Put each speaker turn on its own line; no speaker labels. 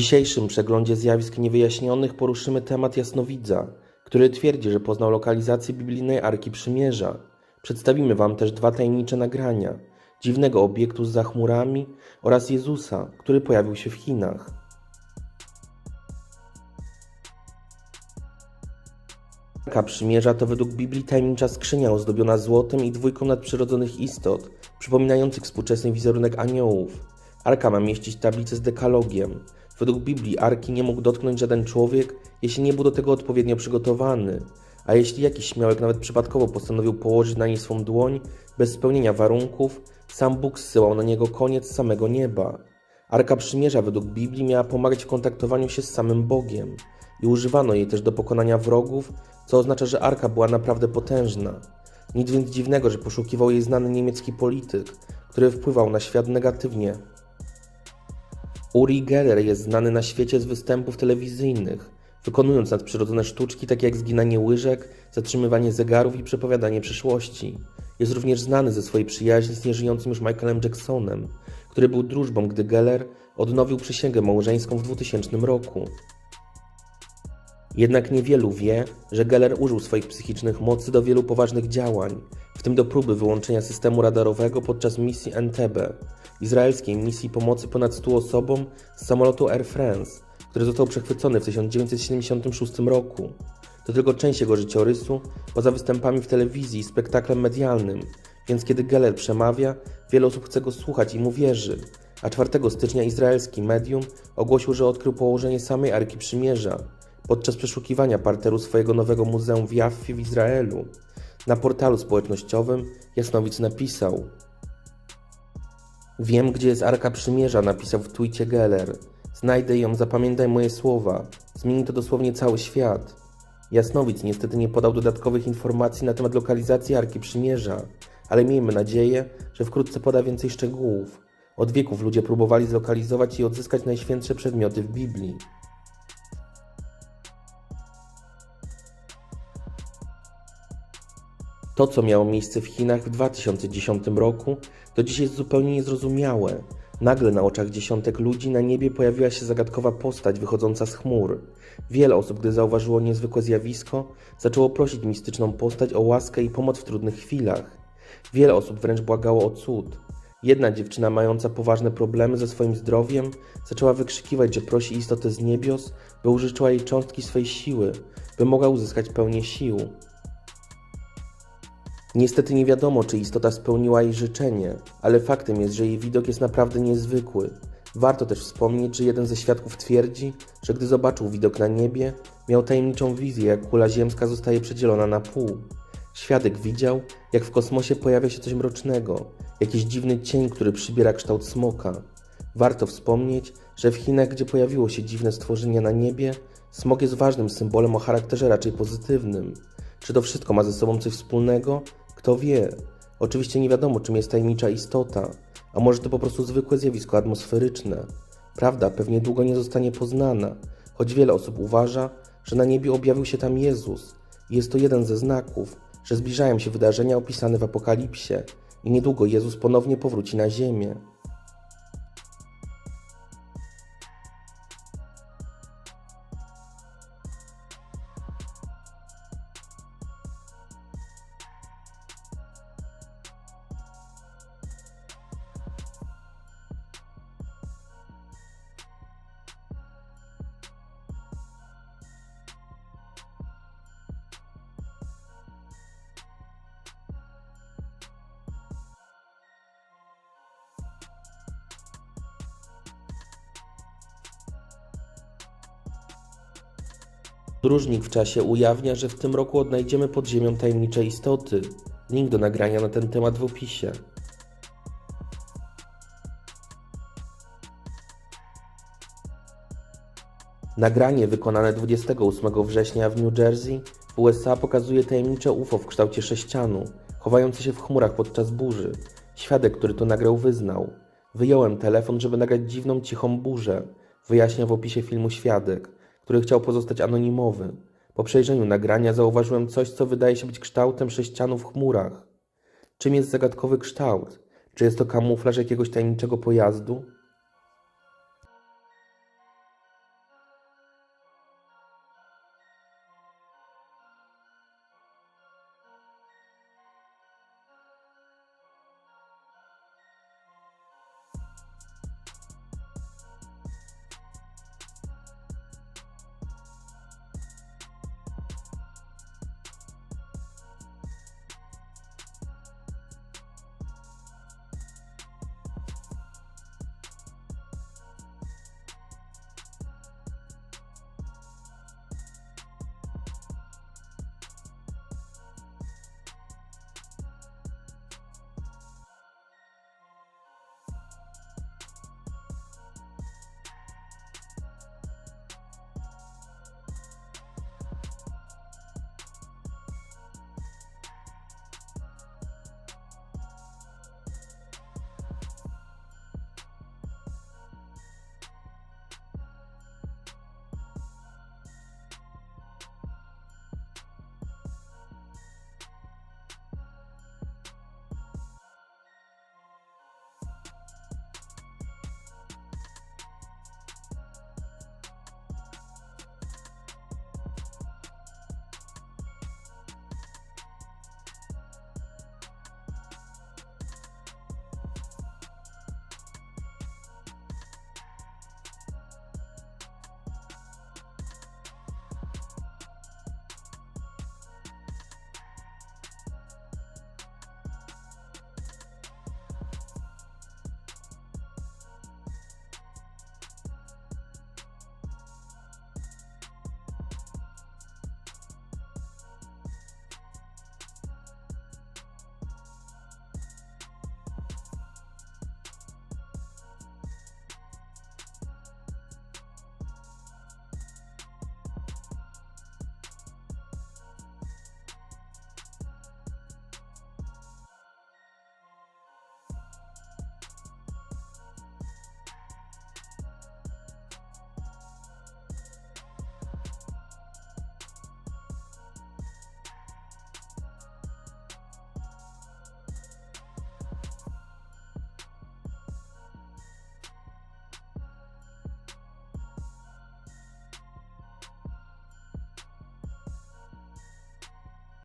dzisiejszym przeglądzie zjawisk niewyjaśnionych poruszymy temat jasnowidza, który twierdzi, że poznał lokalizację biblijnej Arki Przymierza. Przedstawimy Wam też dwa tajemnicze nagrania dziwnego obiektu z chmurami oraz Jezusa, który pojawił się w Chinach. Arka Przymierza to według Biblii tajemnicza skrzynia ozdobiona złotem i dwójką nadprzyrodzonych istot, przypominających współczesny wizerunek aniołów. Arka ma mieścić tablicę z dekalogiem. Według Biblii Arki nie mógł dotknąć żaden człowiek, jeśli nie był do tego odpowiednio przygotowany. A jeśli jakiś śmiałek nawet przypadkowo postanowił położyć na niej swą dłoń, bez spełnienia warunków, sam Bóg zsyłał na niego koniec samego nieba. Arka Przymierza według Biblii miała pomagać w kontaktowaniu się z samym Bogiem i używano jej też do pokonania wrogów, co oznacza, że Arka była naprawdę potężna. Nic więc dziwnego, że poszukiwał jej znany niemiecki polityk, który wpływał na świat negatywnie. Uri Geller jest znany na świecie z występów telewizyjnych, wykonując nadprzyrodzone sztuczki takie jak zginanie łyżek, zatrzymywanie zegarów i przepowiadanie przyszłości. Jest również znany ze swojej przyjaźni z nieżyjącym już Michaelem Jacksonem, który był drużbą, gdy Geller odnowił przysięgę małżeńską w 2000 roku. Jednak niewielu wie, że Geller użył swoich psychicznych mocy do wielu poważnych działań, w tym do próby wyłączenia systemu radarowego podczas misji Entebbe, izraelskiej misji pomocy ponad 100 osobom z samolotu Air France, który został przechwycony w 1976 roku. To tylko część jego życiorysu, poza występami w telewizji i spektaklem medialnym, więc kiedy Geller przemawia, wiele osób chce go słuchać i mu wierzy. A 4 stycznia izraelski medium ogłosił, że odkrył położenie samej Arki Przymierza, podczas przeszukiwania parteru swojego nowego muzeum w Jaffie w Izraelu. Na portalu społecznościowym Jasnowic napisał Wiem, gdzie jest Arka Przymierza, napisał w twicie Geller. Znajdę ją, zapamiętaj moje słowa. Zmieni to dosłownie cały świat. Jasnowic niestety nie podał dodatkowych informacji na temat lokalizacji Arki Przymierza, ale miejmy nadzieję, że wkrótce poda więcej szczegółów. Od wieków ludzie próbowali zlokalizować i odzyskać najświętsze przedmioty w Biblii. To, co miało miejsce w Chinach w 2010 roku, do dziś jest zupełnie niezrozumiałe. Nagle na oczach dziesiątek ludzi na niebie pojawiła się zagadkowa postać wychodząca z chmur. Wiele osób, gdy zauważyło niezwykłe zjawisko, zaczęło prosić mistyczną postać o łaskę i pomoc w trudnych chwilach. Wiele osób wręcz błagało o cud. Jedna dziewczyna mająca poważne problemy ze swoim zdrowiem zaczęła wykrzykiwać, że prosi istotę z niebios, by użyczyła jej cząstki swej siły, by mogła uzyskać pełnię sił. Niestety nie wiadomo, czy istota spełniła jej życzenie, ale faktem jest, że jej widok jest naprawdę niezwykły. Warto też wspomnieć, że jeden ze świadków twierdzi, że gdy zobaczył widok na niebie, miał tajemniczą wizję, jak kula ziemska zostaje przedzielona na pół. Świadek widział, jak w kosmosie pojawia się coś mrocznego, jakiś dziwny cień, który przybiera kształt smoka. Warto wspomnieć, że w Chinach, gdzie pojawiło się dziwne stworzenie na niebie, smok jest ważnym symbolem o charakterze raczej pozytywnym. Czy to wszystko ma ze sobą coś wspólnego? Kto wie? Oczywiście nie wiadomo, czym jest tajemnicza istota, a może to po prostu zwykłe zjawisko atmosferyczne. Prawda pewnie długo nie zostanie poznana, choć wiele osób uważa, że na niebie objawił się tam Jezus jest to jeden ze znaków, że zbliżają się wydarzenia opisane w Apokalipsie i niedługo Jezus ponownie powróci na ziemię. Podróżnik w czasie ujawnia, że w tym roku odnajdziemy pod ziemią tajemnicze istoty. Link do nagrania na ten temat w opisie. Nagranie wykonane 28 września w New Jersey w USA pokazuje tajemnicze UFO w kształcie sześcianu, chowające się w chmurach podczas burzy. Świadek, który to nagrał, wyznał. Wyjąłem telefon, żeby nagrać dziwną, cichą burzę. Wyjaśnia w opisie filmu świadek który chciał pozostać anonimowy. Po przejrzeniu nagrania zauważyłem coś, co wydaje się być kształtem sześcianu w chmurach. Czym jest zagadkowy kształt? Czy jest to kamuflaż jakiegoś tajemniczego pojazdu?